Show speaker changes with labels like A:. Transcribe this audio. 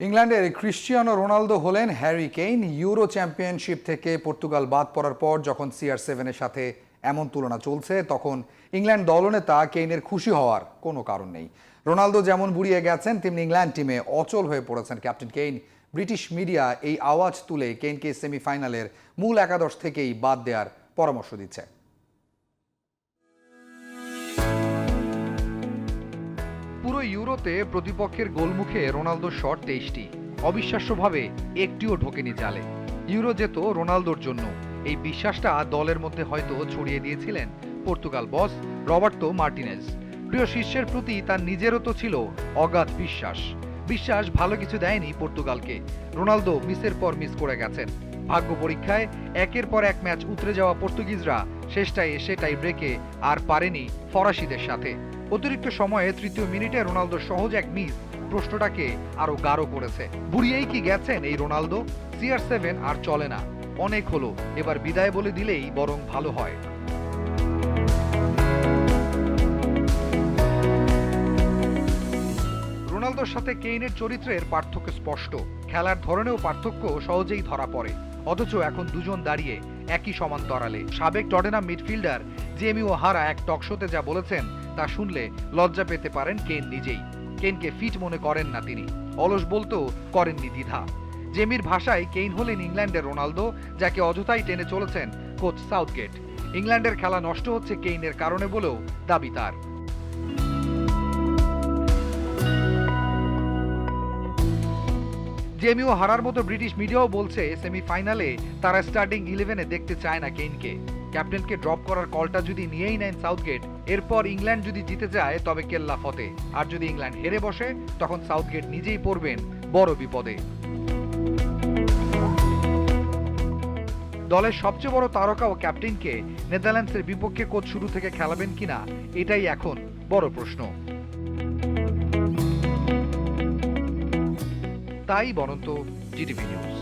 A: ইংল্যান্ডের Cristiano Ronaldo হলেন Harry Kane. Euro championship থেকে পর্তুগাল বাদ পড়ার পর যখন সিআর সেভেনের সাথে এমন তুলনা চলছে, তখন ইংল্যান্ড দলনেতা কেইনের খুশি হওয়ার কোনো কারণ নেই। রোনালদো যেমন বুড়িয়ে গেছেন, তেমনি ইংল্যান্ড টিমে অচল হয়ে পড়েছেন ক্যাপ্টেন কেইন। ব্রিটিশ মিডিয়া এই আওয়াজ তুলে কেইনকে সেমিফাইনালের মূল একাদশ থেকেই বাদ দেওয়ার পরামর্শ দিচ্ছে। ইউরোতে প্রতিপক্ষের গোলমুখে রোনালদোর শট তেইশটি। অবিশ্বাস্যভাবে একটিও ঢোকেনি জালে। ইউরো যেত রোনালদোর জন্য। এই বিশ্বাসটা দলের মধ্যে হয়তো ছড়িয়ে দিয়েছিলেন পর্তুগাল বস রবার্তো মার্টিনেজ। প্রিয় শিষ্যের প্রতি তার নিজেরও তো ছিল অগাধ বিশ্বাস। বিশ্বাস ভালো কিছু দেয়নি পর্তুগালকে। রোনালদো মিসের পর মিস করে গেছেন। ভাগ্য পরীক্ষায় একের পর এক ম্যাচ উতরে যাওয়া পর্তুগিজরা শেষটায় এসে টাই ব্রেকে আর পারেনি ফরাসিদের সাথে। অতিরিক্ত সময়ে তৃতীয় মিনিটে রোনালদোর সহজ এক মিস প্রশ্নটাকে আরও গাঢ় করেছে। বুড়িয়েই কি গেছেন এই রোনালদো? সিআর সেভেন আর চলে না। অনেক হলো, এবার বিদায় বলে দিলেই বরং ভালো হয়। রোনালদোর সাথে কেইনের চরিত্রের পার্থক্য স্পষ্ট। খেলার ধরনেও পার্থক্য সহজেই ধরা পড়ে। অথচ এখন দুজন দাঁড়িয়ে একই সমান তরালে সাবেক টটেনাম মিডফিল্ডার জেমি ও হারা এক টকশোতে যা বলেছেন তা শুনলে লজ্জা পেতে পারেন কেন নিজেই। কেনকে ফিট মনে করেন না তিনি। অলস বলতেও করেননি দ্বিধা। জেমির ভাষায় কেইন হলেন ইংল্যান্ডের রোনালদো, যাকে অযথাই টেনে চলেছেন কোচ সাউথগেট। ইংল্যান্ডের খেলা নষ্ট হচ্ছে কেইনের কারণে বলেও দাবি তার। জেমিও হারার মতো ব্রিটিশ মিডিয়াও বলছে, সেমিফাইনালে তারা স্টার্টিং ইলেভেনে দেখতে চায় না কেইনকে। ক্যাপ্টেনকে ড্রপ করার কলটা যদি নিয়েই নেন সাউথগেট, এরপর ইংল্যান্ড যদি জিতে যায়, তবে কেল্লা ফতে। আর যদি ইংল্যান্ড হেরে বসে, তখন সাউথগেট নিজেই পড়বেন বড় বিপদে। দলের সবচেয়ে বড় তারকা ও ক্যাপ্টেনকে নেদারল্যান্ডসের বিপক্ষে কোচ শুরু থেকে খেলাবেন কিনা এটাই এখন বড় প্রশ্ন। তাই বরন্ত জিটিভি নিউজ।